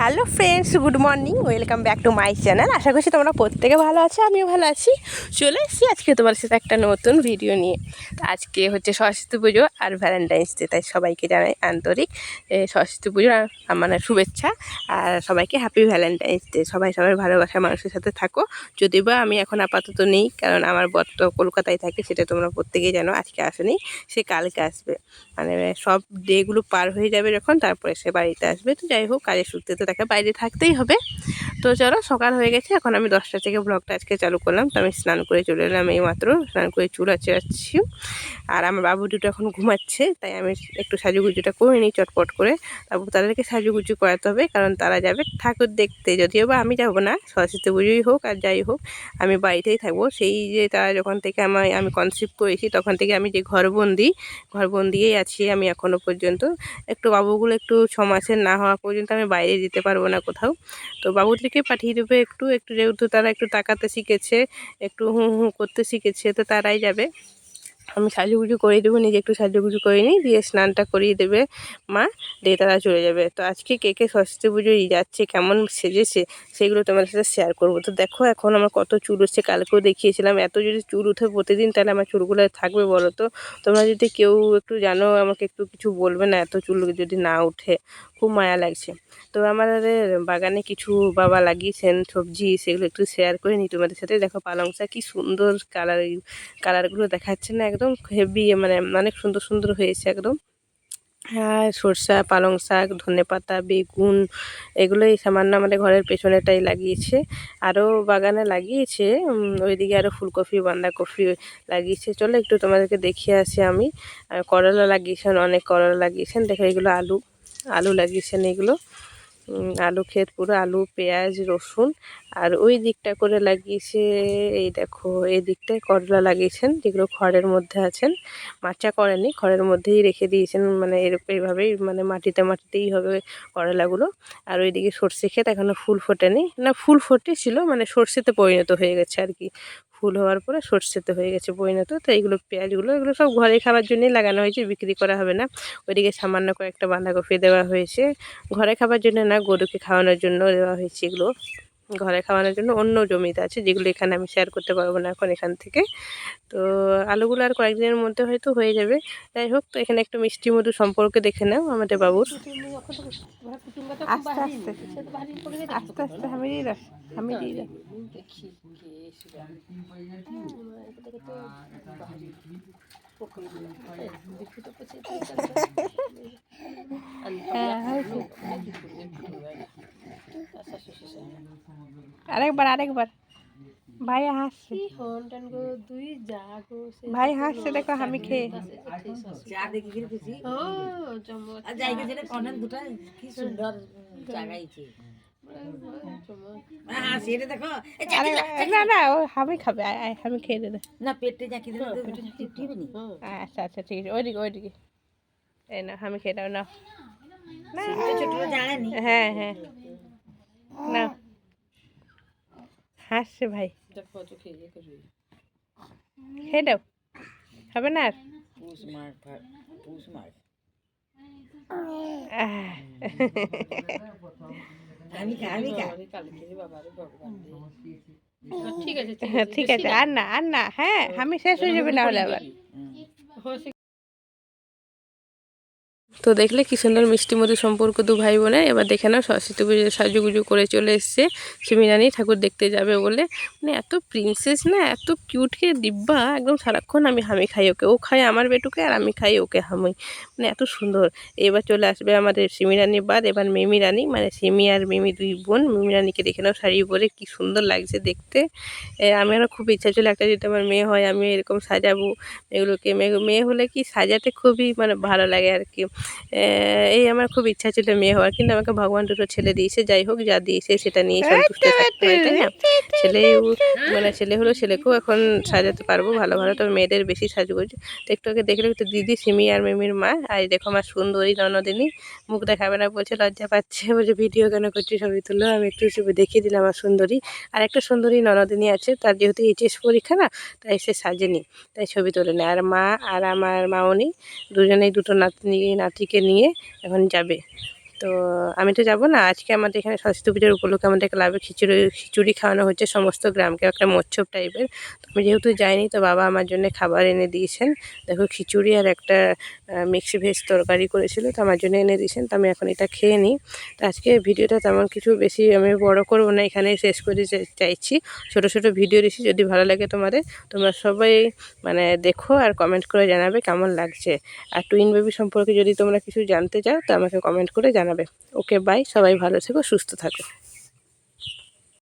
Hello friends, good morning, welcome back to my channel. আশা করছি তোমরা প্রত্যেকে ভালো আছো, আমিও ভালো আছি। চলে এসেছি আজকে তোমার সাথে একটা নতুন ভিডিও নিয়ে। আজকে হচ্ছে সরস্বতী পুজো আর ভ্যালেন্টাইন্স ডে তাই সবাইকে জানাই আন্তরিক সরস্বতী পুজোর মানে শুভেচ্ছা, আর সবাইকে হ্যাপি ভ্যালেন্টাইন্স ডে সবাই সবার ভালোবাসার মানুষের সাথে থাকো। যদি বা আমি এখন আপাতত নেই, কারণ আমার বর তো কলকাতায় থাকে, সেটা তোমরা প্রত্যেকেই জানো, আজকে আসেনি, সে কালকে আসবে। মানে সব ডেগুলো পার হয়ে যাবে যখন, তারপরে সে বাড়িতে আসবে। তো যাই হোক, কাজের সূত্রে তো তাকে বাইরে থাকতেই হবে। তো চলো, সকাল হয়ে গেছে। এখন আমি দশটা থেকে ব্লগটা আজকে চালু করলাম। তো আমি স্নান করে চলে এলাম এই মাত্র স্নান করে চুল আছে যাচ্ছি আর আমার বাবু দুটো এখন ঘুমাচ্ছে, তাই আমি একটু সাজুগুজুটা করে নিই চটপট করে। তারপর তাদেরকে সাজুগুজু করাতে হবে, কারণ তারা যাবে ঠাকুর দেখতে। যদিও বা আমি যাব না, সরস্বতী পুজোই হোক আর যাই হোক, আমি বাড়িতেই থাকব। সেই যে তারা যখন থেকে আমায়, আমি কনসিভ করেছি, তখন থেকে আমি যে ঘরবন্দি, ঘরবন্দিয়েই আছি আমি এখনও পর্যন্ত। একটু বাবুগুলো একটু ছ মাসের না হওয়া পর্যন্ত আমি বাইরে যেতে পারব না কোথাও। তো বাবুটিকে পাঠিয়ে দেবে একটু একটু যেহেতু তারা একটু তাকাতে শিখেছে, একটু হুঁ হুঁ করতে শিখেছে, তো তারাই যাবে। আমি সাজুগুজু করে দেবো, নিজে একটু সাজুগুজু করে নিই, দিয়ে স্নানটা করিয়ে দেবে মা, দিয়ে তারা চলে যাবে। তো আজকে কে কে সরস্বতী পুজোয় যাচ্ছে, কেমন সেজেছে, সেগুলো তোমাদের সাথে শেয়ার করব। তো দেখো এখন আমার কত চুল উঠছে, কালকেও দেখিয়েছিলাম, এত যদি চুল উঠে প্রতিদিন, তাহলে আমার চুলগুলো থাকবে বলো তো? তোমরা যদি কেউ একটু জানো, আমাকে একটু কিছু বলবে না, এত চুল যদি না উঠে। খুব মায়া লাগছে। তো আমাদের বাগানে কিছু বাবা লাগিয়েছেন সবজি, সেগুলো একটু শেয়ার করে নিই তোমাদের সাথে। দেখো পালং শাক কি সুন্দর কালার কালারগুলো দেখাচ্ছে না, একদম হেভি মানে অনেক সুন্দর সুন্দর হয়েছে একদম। হ্যাঁ সরষা, পালং শাক, ধনে পাতা, বেগুন, এগুলোই সামান্য আমাদের ঘরের পেছনেটাই লাগিয়েছে। আরও বাগানে লাগিয়েছে ওইদিকে আরও ফুলকপি, বাঁধাকপি লাগিয়েছে। চলো একটু তোমাদেরকে দেখিয়ে আসি আমি। করলা লাগিয়েছেন, অনেক করলা লাগিয়েছেন। দেখো এগুলো আলু। আলু লাগিয়েছেন এগুলো। আলু ক্ষেত পুরো আলু, পেঁয়াজ, রসুন। আর ওই দিকটা করে লাগিয়েছে, এই দেখো, এই দিকটায় করলা লাগিয়েছেন, যেগুলো খড়ের মধ্যে আছেন। মাচা করেনি খড়ের মধ্যেই রেখে দিয়েছেন মানে এরকম এইভাবেই মানে মাটিতে মাটিতেই হবে করলাগুলো। আর ওইদিকে সর্ষে ক্ষেত এখনও ফুল ফোটেনি। না, ফুল ফুটেছিল মানে সর্ষেতে পরিণত হয়ে গেছে আর কি। ফুল হওয়ার পরে সর্ষেতে হয়ে গেছে পরিণত তো এইগুলো পেঁয়াজগুলো, এগুলো সব ঘরে খাবার জন্যই লাগানো হয়েছে, বিক্রি করা হবে না। ওইদিকে সামান্য কয়েকটা বাঁধাকপি দেওয়া হয়েছে। ঘরে খাবার জন্য না, গরুকে খাওয়ানোর জন্য দেওয়া হয়েছে এগুলো। ঘরে খাওয়ানোর জন্য অন্য জমিতে আছে যেগুলো এখানে আমি শেয়ার করতে পারব না এখন এখান থেকে। তো আলুগুলো আর কয়েকদিনের মধ্যে হয়তো হয়ে যাবে। যাই হোক তো এখানে একটু মিষ্টি মধু সম্পর্কে দেখে নাও আমাদের বাবুর। আস্তে আস্তে আস্তে আস্তে আমি দিয়ে দাও আমি দিয়ে দাও হ্যাঁ হয়েছে আরেকবার আরেকবার। ভাই হাসছে। ভাই হাসছে দেখো আমি খেয়ে। না না ও আমি খাবে আমি খেয়ে দেবে না পেটে জাকি আচ্ছা আচ্ছা ঠিক আছে ওইদিকে ওইদিকে। এই না আমি খেয়ে দাও না। হ্যাঁ হ্যাঁ। না হাসছে ভাই। খেয়ে দাও হবে না আর? ঠিক আছে আর না আর না হ্যাঁ আমি শেষ হয়ে যাবে না হলে আবার। তো দেখলে কি সুন্দর মিষ্টি মধু সম্পর্ক দু ভাই বোনের। এবার দেখে নাও, সরস্বতী পুজো সাজুগুজু করে চলে এসছে। সিমিরানি ঠাকুর দেখতে যাবে বলে। মানে এত প্রিন্সেস না, এত কিউটকে দিব্যা। একদম সারাক্ষণ আমি হামি খাই ওকে। ও খায় আমার বেটুকে আর আমি খাই ওকে হামি মানে এত সুন্দর। এবার চলে আসবে আমাদের সিমিরানি বাদ। এবার মিমি মানে সিমি আর মিমি দুই বোন। মিমি রানীকে দেখে নাও শাড়ি পরে কি সুন্দর লাগছে দেখতে। আমারও খুব ইচ্ছা ছিল একটা যদি আমার মেয়ে হয় আমি এরকম সাজাবো। এগুলোকে মেয়ে হলে কি সাজাতে খুবই মানে ভালো লাগে আর কি। এই আমার খুব ইচ্ছা ছিল মেয়ে হওয়ার কিন্তু আমাকে ভগবান দুটো ছেলে দিয়েছে যাই হোক যা দিয়েছে সেটা নিয়ে সন্তুষ্ট থাকতে হয় তাই না? ছেলে মানে ছেলে হলো ছেলেকেও এখন সাজাতে পারব ভালো ভালো তবে মেয়েদের বেশি সাজগোজ। তো একটু আগে দেখলে তো দিদি সিমি আর মিমির মা আর দেখো আমার সুন্দরী ননদিনী মুখ দেখাবে না বলছে লজ্জা পাচ্ছে বলছে ভিডিও কেন করছি ছবি তুলো আমি একটু ছবি দেখিয়ে দিলাম আমার সুন্দরী। আর একটা সুন্দরী ননদিনী আছে তার যেহেতু এইচএস পরীক্ষা না তাই সে সাজেনি তাই ছবি তোলে না আর মা আর আমার মামনি দুজনেই দুটো নাতনি নাতিকে নিয়ে এখন যাবে। তো আমি তো যাব না। আজকে আমাদের এখানে সরস্বতী পুজোর উপলক্ষে আমাদের ক্লাবে খিচুড়ি খিচুড়ি খাওয়ানো হচ্ছে সমস্ত গ্রামকে, একটা মোচ্ছব টাইপের। তো আমি যেহেতু যাইনি, তো বাবা আমার জন্য খাবার এনে দিয়েছেন। দেখো খিচুড়ি আর একটা মিক্স ভেজ তরকারি করেছিল, তো আমার জন্য এনে দিয়েছেন, তো আমি এখন এটা খেয়ে নিই। তো আজকে ভিডিওটা তেমন কিছু বেশি আমি বড় করব না, এখানে শেষ করে চাইছি। ছোট ছোট ভিডিও দিচ্ছি যদি ভালো লাগে তোমাদের, তোমরা সবাই মানে দেখো আর কমেন্ট করে জানাবে কেমন লাগছে। আর টুইন বেবি সম্পর্কে যদি তোমরা কিছু জানতে চাও, তো আমাকে কমেন্ট করে জানাবে। ওকে বাই সবাই ভালো থেকো সুস্থ থাকো।